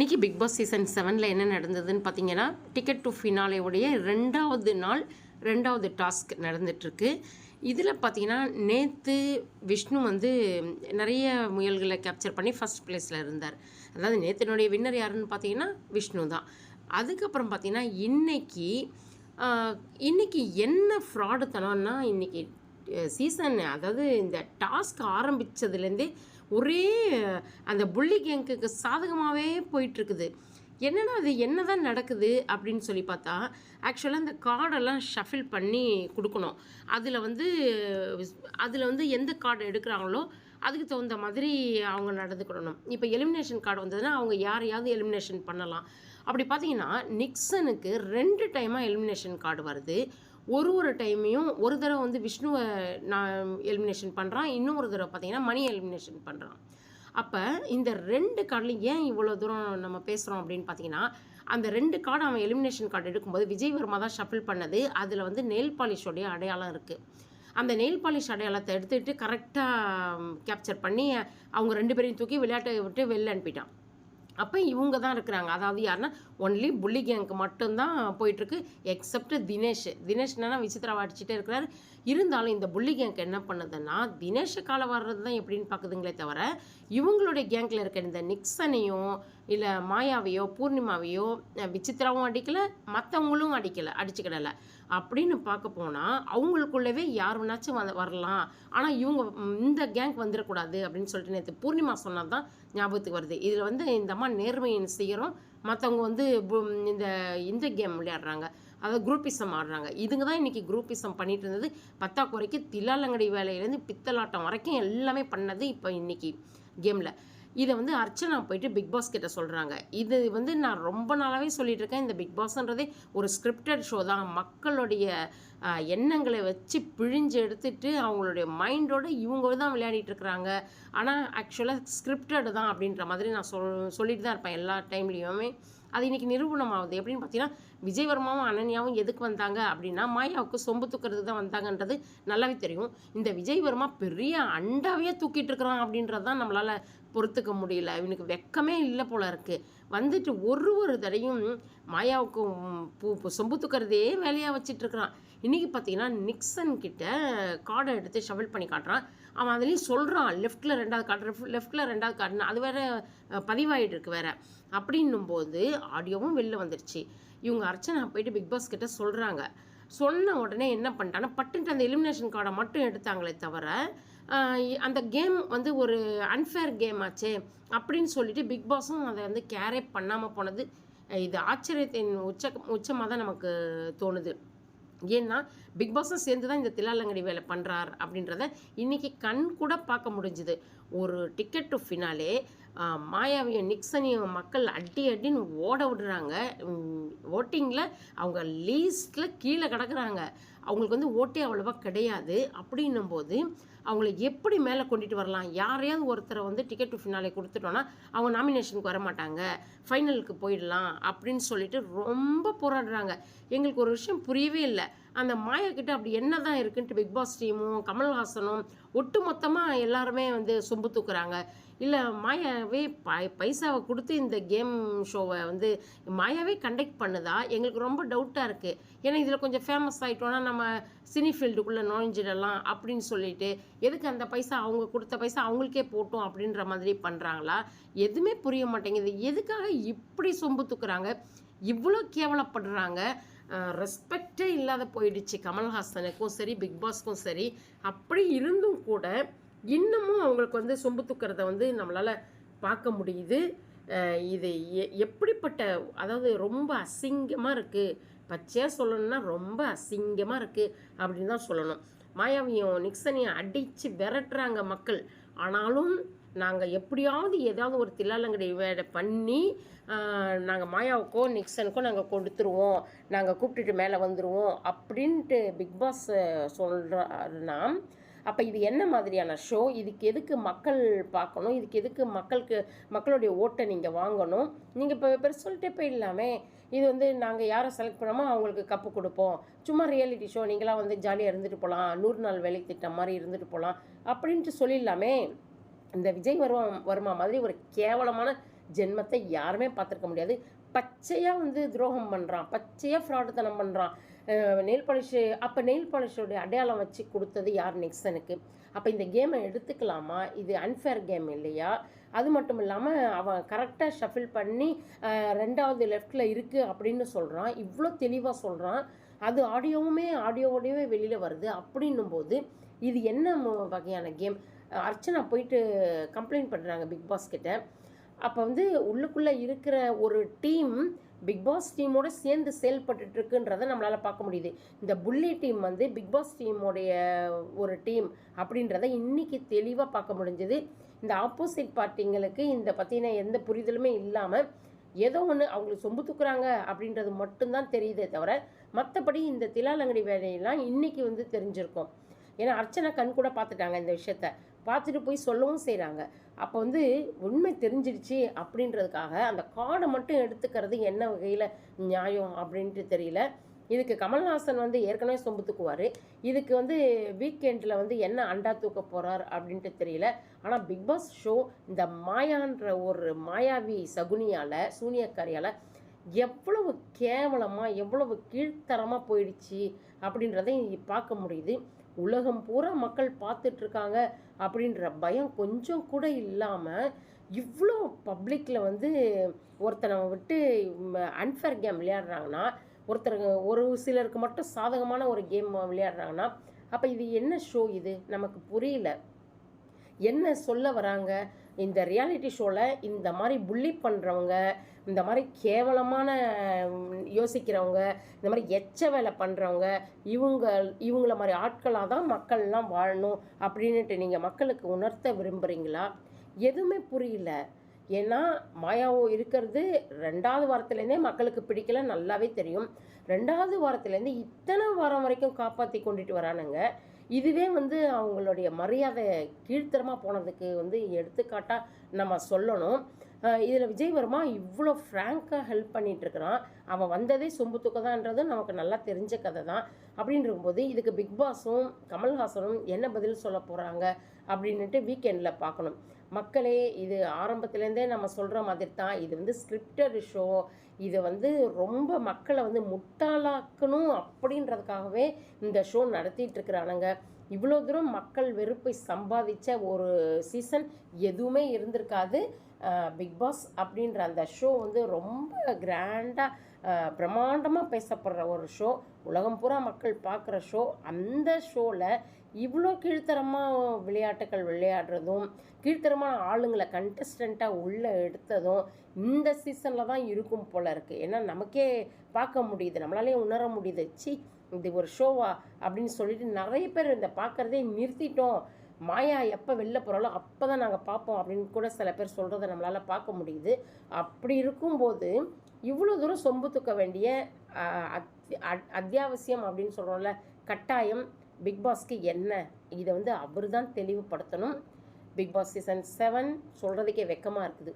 இன்றைக்கி big Boss season செவனில் என்ன நடந்ததுன்னு பார்த்தீங்கன்னா டிக்கெட் டு ஃபினாலேவுடைய ரெண்டாவது நாள் ரெண்டாவது டாஸ்க் நடந்துட்டுருக்கு. இதில் பார்த்தீங்கன்னா நேற்று விஷ்ணு வந்து நிறைய முயல்களை கேப்சர் பண்ணி ஃபஸ்ட் பிளேஸில் இருந்தார். அதாவது நேத்தினுடைய வின்னர் யாருன்னு பார்த்தீங்கன்னா விஷ்ணு தான். அதுக்கப்புறம் பார்த்தீங்கன்னா இன்னைக்கு இன்றைக்கி என்ன ஃப்ராடு தனம்னா இன்னைக்கு சீசன் அதாவது இந்த டாஸ்க் ஆரம்பித்ததுலேருந்தே ஒரே அந்த புள்ளி கேங்குக்கு சாதகமாகவே போயிட்டுருக்குது. என்னடா அது என்ன தான் நடக்குது அப்படின்னு சொல்லி பார்த்தா ஆக்சுவலாக அந்த கார்டெல்லாம் ஷஃபில் பண்ணி கொடுக்கணும். அதில் வந்து அதில் வந்து எந்த கார்டு எடுக்கிறாங்களோ அதுக்கு தகுந்த மாதிரி அவங்க நடந்துக்கிடணும் இப்போ எலிமினேஷன் கார்டு வந்ததுன்னா அவங்க யாரையாவது எலிமினேஷன் பண்ணலாம். அப்படி பார்த்தீங்கன்னா நிக்சனுக்கு ரெண்டு டைமாக எலிமினேஷன் கார்டு வருது. ஒரு ஒரு டைமையும் ஒரு தடவை வந்து விஷ்ணுவை நான் எலிமினேஷன் பண்ணுறான் இன்னும் ஒரு தடவை பார்த்தீங்கன்னா மணி எலிமினேஷன் பண்ணுறான் அப்போ இந்த ரெண்டு கார்டில் ஏன் இவ்வளோ தூரம் நம்ம பேசுகிறோம் அப்படின்னு பார்த்தீங்கன்னா அந்த ரெண்டு கார்டு அவன் எலிமினேஷன் கார்டு எடுக்கும்போது விஜய் வர்மா தான் ஷஃபில் பண்ணது. அதில் வந்து நெயில் பாலிஷோடைய அடையாளம் இருக்குது அந்த நெயில் பாலிஷ் அடையாளத்தை எடுத்துகிட்டு கரெக்டாக கேப்சர் பண்ணி அவங்க ரெண்டு பேரையும் தூக்கி விளையாட்டை விட்டு வெளில அனுப்பிட்டான். அப்போ இவங்க தான் இருக்கிறாங்க. அதாவது யாருன்னா ஒன்லி புள்ளி கேங்க்கு மட்டும்தான் போயிட்டுருக்கு எக்ஸப்ட் தினேஷ். தினேஷ் என்னன்னா விசித்ராவை அடிச்சுட்டே இருக்கிறாரு. இருந்தாலும் இந்த புள்ளி கேங்க் என்ன பண்ணுதுன்னா தினேஷை காலை வர்றது தான் எப்படின்னு பார்க்குதுங்களே தவிர இவங்களுடைய கேங்கில் இருக்க இந்த நிக்சனையும் இல்லை மாயாவையோ பூர்ணிமாவையோ அஹ் விசித்ராவும் அடிக்கலை மற்றவங்களும் அடிக்கலை அடிச்சுக்கிடலை. அப்படின்னு பார்க்க போனால் அவங்களுக்குள்ளவே யார் வேணாச்சும் வந்து வரலாம். ஆனால் இவங்க இந்த கேங் வந்துடக்கூடாது அப்படின்னு சொல்லிட்டு நேற்று பூர்ணிமா சொன்னால் தான் ஞாபகத்துக்கு வருது. இதில் வந்து இந்த அம்மா நேர்மையின் செய்கிறோம் மற்றவங்க வந்து இந்த இந்த கேம் விளையாடுறாங்க. அதாவது குரூப்பிசம் ஆடுறாங்க. இதுங்க தான் இன்றைக்கி குரூப்பிசம் பண்ணிட்டு இருந்தது. பத்தாக்குறைக்கு தில்லாலங்கடி வேலையிலேருந்து பித்தலாட்டம் வரைக்கும் எல்லாமே பண்ணது இப்போ இன்னைக்கு கேமில் இதை வந்து அர்ச்சனா போயிட்டு பிக் பாஸ் கிட்ட சொல்கிறாங்க இது வந்து நான் ரொம்ப நாளாகவே சொல்லிட்டு இருக்கேன் இந்த பிக் பாஸ்ன்றதே ஒரு ஸ்கிரிப்டட் ஷோ தான். மக்களுடைய எண்ணங்களை வச்சு பிழிஞ்சு எடுத்துட்டு அவங்களுடைய மைண்டோடு இவங்க தான் விளையாடிட்டு இருக்கிறாங்க ஆனால் ஆக்சுவலாக ஸ்கிரிப்டட் தான் அப்படின்ற மாதிரி நான் சொல் சொல்லிட்டு தான் இருப்பேன் எல்லா டைம்லேயுமே அது இன்னைக்கு நிரூபணம் ஆகுது எப்படின்னு பார்த்தீங்கன்னா விஜயவர்மாவும் அனன்யாவும் எதுக்கு வந்தாங்க அப்படின்னா மாயாவுக்கு சொம்பு தூக்கிறதுக்கு தான் வந்தாங்கன்றது நல்லாவே தெரியும். இந்த விஜயவர்மா பெரிய அண்டாவே தூக்கிட்டு இருக்கிறான் அப்படின்றது தான் நம்மளால் பொறுத்துக்க முடியல. இவனுக்கு வெக்கமே இல்லை போல இருக்குது வந்துட்டு ஒரு ஒரு தடையும் மாயாவுக்கு பூ சொம்பு தூக்கிறதே வேலையாக வச்சிட்டு இன்றைக்கி பார்த்தீங்கன்னா நிக்சன் கிட்ட கார்டை எடுத்து ஷவல் பண்ணி காட்டுறான். அவன் அதுலேயும் சொல்கிறான் லெஃப்ட்டில் ரெண்டாவது கார்டு லெஃப்ட்டில் ரெண்டாவது கார்டுன்னு. அது வேற பதிவாயிட்டுருக்கு பதிவாயிட்டு இருக்கு அப்படின்னும் போது ஆடியோவும் வெளில வந்துருச்சு. இவங்க அர்ச்சனா போயிட்டு பிக் பாஸ் கிட்ட சொல்கிறாங்க சொன்ன உடனே என்ன பண்ணிட்டான்னா பட்டுன்ட்டு அந்த எலிமினேஷன் கார்டை மட்டும் எடுத்தாங்களே தவிர அந்த கேம் வந்து ஒரு அன்ஃபேர் கேம் ஆச்சே அப்படின்னு சொல்லிட்டு பிக் பாஸும் அதை வந்து கேரே பண்ணாமல் போனது. இது ஆச்சரியத்தின் உச்ச உச்சமாக தான் நமக்கு தோணுது. ஏன்னா பிக் பாஸும் சேர்ந்து தான் இந்த தில்லாலங்கடி வேலை பண்ணுறார் அப்படின்றத இன்றைக்கி கண் கூட பார்க்க முடிஞ்சுது. ஒரு டிக்கெட் டு ஃபினாலே மாயாவையும் நிக்சனையும் மக்கள் அடி அடின்னு ஓட விடுறாங்க. ஓட்டிங்கில் அவங்க லீஸ்ட்டில் கீழே கிடக்குறாங்க. அவங்களுக்கு வந்து ஓட்டே அவ்வளோவா கிடையாது. அப்படின்னும் போது அவங்கள எப்படி மேலே கொண்டுட்டு வரலாம்? யாரையாவது ஒருத்தரை வந்து டிக்கெட் டு ஃபினாலே கொடுத்துட்டோன்னா அவங்க நாமினேஷனுக்கு வர மாட்டாங்க. ஃபைனலுக்கு போயிடலாம் அப்படின்னு சொல்லிட்டு ரொம்ப போராடுறாங்க. எங்களுக்கு ஒரு விஷயம் புரியவே இல்லை. அந்த மாயா கிட்ட அப்படி என்ன தான் இருக்குன்ட்டு பிக் பாஸ் டீமும் கமல்ஹாசனும் ஒட்டு மொத்தமாக எல்லாருமே வந்து சொம்பு தூக்குறாங்க. இல்லை மாயாவே பை பைசாவை கொடுத்து இந்த கேம் ஷோவை வந்து மாயாவே கண்டக்ட் பண்ணுதா? எங்களுக்கு ரொம்ப டவுட்டாக இருக்குது ஏன்னா இதில் கொஞ்சம் ஃபேமஸ் ஆகிட்டோன்னா நம்ம சினி ஃபீல்டுக்குள்ளே நுழைஞ்சிடலாம் அப்படின்னு சொல்லிட்டு எதுக்கு அந்த பைசா அவங்க கொடுத்த பைசா அவங்களுக்கே போட்டோம் அப்படின்ற மாதிரி பண்ணுறாங்களா எதுவுமே புரிய மாட்டேங்குது. எதுக்காக இப்படி சொம்பு தூக்குறாங்க? இவ்வளோ கேவலப்படுறாங்க. ரெஸ்பெக்டே இல்லாத போயிடுச்சு கமல்ஹாசனுக்கும் சரி பிக் பாஸ்க்கும் சரி. அப்படி இருந்தும் கூட இன்னமும் அவங்களுக்கு வந்து சொம்பு தூக்கிறத வந்து நம்மளால் பார்க்க முடியுது. இது எ- எப்படிப்பட்ட அதாவது ரொம்ப அசிங்கமாக இருக்குது பச்சையாக சொல்லணும்னா ரொம்ப அசிங்கமாக இருக்குது அப்படின்னு தான் சொல்லணும். மாயாவியும் நிக்சனையும் அடித்து விரட்டுறாங்க மக்கள். ஆனாலும் நாங்கள் எப்படியாவது ஏதாவது ஒரு தில்லாலங்கடி வேலை பண்ணி நாங்கள் மாயாவுக்கோ நிக்சனுக்கோ நாங்கள் கொடுத்துருவோம். நாங்கள் கூப்பிட்டுட்டு மேலே வந்துடுவோம் அப்படின்ட்டு பிக்பாஸ் சொல்கிறாருன்னா அப்போ இது என்ன மாதிரியான ஷோ இதுக்கு எதுக்கு மக்கள் பார்க்கணும்? இதுக்கு எதுக்கு மக்களுக்கு மக்களுடைய ஓட்டை நீங்கள் வாங்கணும்? நீங்கள் இப்போ பேர் சொல்லிட்டே போயிடலாமே. இது வந்து நாங்கள் யாரை செலக்ட் பண்ணாமோ அவங்களுக்கு கப்பு கொடுப்போம். சும்மா ரியாலிட்டி ஷோ நீங்களாம் வந்து ஜாலியாக இருந்துட்டு போகலாம் நூறு நாள் வேலை திட்டம் மாதிரி இருந்துட்டு போகலாம் அப்படின்ட்டு சொல்லிடலாமே. இந்த விஜய் வருமா வருமா மாதிரி ஒரு கேவலமான ஜென்மத்தை யாருமே பார்த்துருக்க முடியாது. பச்சையாக வந்து துரோகம் பண்ணுறான் பச்சையாக ஃப்ராடுத்தனம் பண்ணுறான் நெயில் பாலிஷு அப்போ நெயில் பாலிஷோடைய அடையாளம் வச்சு கொடுத்தது யார் நெக்ஸனுக்கு அப்போ இந்த கேமை எடுத்துக்கலாமா? இது அன்ஃபேர் கேம் இல்லையா? அது மட்டும் இல்லாமல் அவன் கரெக்டாக ஷஃபில் பண்ணி ரெண்டாவது லெஃப்டில் இருக்குது அப்படின்னு சொல்கிறான் இவ்வளோ தெளிவாக சொல்கிறான் அது ஆடியோவுமே ஆடியோவோடையவே வெளியில் வருது. அப்படின்னும் போது இது என்ன மு- வகையான கேம் அர்ச்சனா போயிட்டு கம்ப்ளைண்ட் பண்ணுறாங்க பிக் பாஸ் கிட்ட. அப்போ வந்து உள்ளுக்குள்ளே இருக்கிற ஒரு டீம் பிக் பாஸ் டீமோட சேர்ந்து செயல்பட்டுட்டு இருக்குன்றதை நம்மளால் பார்க்க முடியுது. இந்த புள்ளி டீம் வந்து பிக் பாஸ் டீமோடைய ஒரு டீம் அப்படின்றத இன்னைக்கு தெளிவாக பார்க்க முடிஞ்சது. இந்த ஆப்போசிட் பார்ட்டிங்களுக்கு இந்த பற்றின எந்த புரிதலுமே இல்லாமல் ஏதோ ஒன்று அவங்களுக்கு சொம்பு தூக்குறாங்க அப்படின்றது மட்டும்தான் தெரியுதே தவிர மற்றபடி இந்த திலாலங்கடி வேலையெல்லாம் இன்னைக்கு வந்து தெரிஞ்சிருக்கும். ஏன்னா அர்ச்சனை கண் கூட பார்த்துட்டாங்க இந்த விஷயத்த. பார்த்துட்டு போய் சொல்லவும் செய்கிறாங்க அப்போ வந்து உண்மை தெரிஞ்சிடுச்சு அப்படின்றதுக்காக அந்த கார்டை மட்டும் எடுத்துக்கிறது என்ன வகையில் நியாயம் அப்படின்ட்டு தெரியல. இதுக்கு கமல்ஹாசன் வந்து ஏற்கனவே சொம்பு தூக்குவார். இதுக்கு வந்து வீக்கெண்டில் வந்து என்ன அண்டா தூக்க போகிறார் அப்படின்ட்டு தெரியல. ஆனால் பிக் பாஸ் ஷோ இந்த மாயான்ற ஒரு மாயாவி சகுனியால் சூனியக்காரியால் எவ்வளவு கேவலமாக எவ்வளவு கீழ்த்தரமாக போயிடுச்சு. அப்படின்றதையும் பார்க்க முடியுது. உலகம் பூரா மக்கள் பார்த்துட்டு இருக்காங்க அப்படின்ற பயம் கொஞ்சம் கூட இல்லாமல் இவ்வளோ பப்ளிக்கில் வந்து ஒருத்தனை விட்டு அன்ஃபேர் கேம் விளையாடுறாங்கன்னா ஒருத்தருக்கு ஒரு சிலருக்கு மட்டும் சாதகமான ஒரு கேம் விளையாடுறாங்கன்னா அப்போ இது என்ன ஷோ இது? நமக்கு புரியல. என்ன சொல்ல வராங்க? இந்த ரியாலிட்டி ஷோவில் இந்த மாதிரி புள்ளி பண்ணுறவங்க இந்த மாதிரி கேவலமான யோசிக்கிறவங்க இந்த மாதிரி எச்ச வேலை பண்ணுறவங்க இவங்க இவங்கள மாதிரி ஆட்களாக தான் மக்கள்லாம் வாழணும் அப்படின்னுட்டு நீங்கள் மக்களுக்கு உணர்த்த விரும்புகிறீங்களா எதுவுமே புரியல. ஏன்னா மாயாவோ இருக்கிறது ரெண்டாவது வாரத்துலேருந்தே மக்களுக்கு பிடிக்கல நல்லாவே தெரியும். ரெண்டாவது வாரத்துலேருந்து இத்தனை வாரம் வரைக்கும் காப்பாற்றி கொண்டுட்டு வரானுங்க. இதுவே வந்து அவங்களுடைய மரியாதை கீழ்த்தரமாக போனதுக்கு வந்து எடுத்துக்காட்டாக நம்ம சொல்லணும். இதில் விஜய்வர்மா இவ்வளோ ஃப்ராங்காக ஹெல்ப் பண்ணிகிட்ருக்கிறான் அவன் வந்ததே சொம்பு தூக்கதான்றது நமக்கு நல்லா தெரிஞ்ச கதை தான். அப்படின்றபோது இதுக்கு பிக் பாஸும் கமல்ஹாசனும் என்ன பதில் சொல்ல போகிறாங்க அப்படின்னுட்டு வீக்கெண்டில் பார்க்கணும். மக்களே இது ஆரம்பத்துலேருந்தே நம்ம சொல்கிற மாதிரி தான் இது வந்து ஸ்கிரிப்டட் ஷோ இது வந்து ரொம்ப மக்களை வந்து முட்டாளாக்கணும் அப்படின்றதுக்காகவே இந்த ஷோ நடத்திட்டு இருக்கிறானுங்க. இவ்வளோ தூரம் மக்கள் வெறுப்பை சம்பாதிச்ச ஒரு சீசன் எதுவுமே இருந்திருக்காது. பிக் பாஸ் அப்படின்ற அந்த ஷோ வந்து ரொம்ப கிராண்டாக பிரம்மாண்டமாக பேசப்படுற ஒரு ஷோ உலகம் பூரா மக்கள் பார்க்குற ஷோ அந்த ஷோவில் இவ்வளோ கீழ்த்தரமாக விளையாட்டுகள் விளையாடுறதும் கீழ்த்தரமான ஆளுங்களை கண்டஸ்டண்ட்டாக உள்ளே எடுத்ததும் இந்த சீசனில் தான் இருக்கும் போல் இருக்குது ஏன்னா நமக்கே பார்க்க முடியுது. நம்மளாலே உணர முடியுது. சி இது ஒரு ஷோவா அப்படின்னு சொல்லிட்டு நிறைய பேர் இந்த பார்க்குறதே நிறுத்திட்டோம். மாயா எப்போ வெளில போகிறாலும் அப்போ தான் நாங்கள் பார்ப்போம் அப்படின்னு கூட சில பேர் சொல்கிறத நம்மளால் பார்க்க முடியுது. அப்படி இருக்கும்போது இவ்வளோ தூரம் சொம்பு தூக்க வேண்டிய அத்தியாவசியம் அப்படின்னு சொல்கிறோம்ல கட்டாயம் பிக் பாஸ்க்கு என்ன? இதை வந்து அவர் தான் தெளிவுபடுத்தணும் பிக்பாஸ் சீசன் செவன் சொல்கிறதுக்கே வெக்கமாக இருக்குது.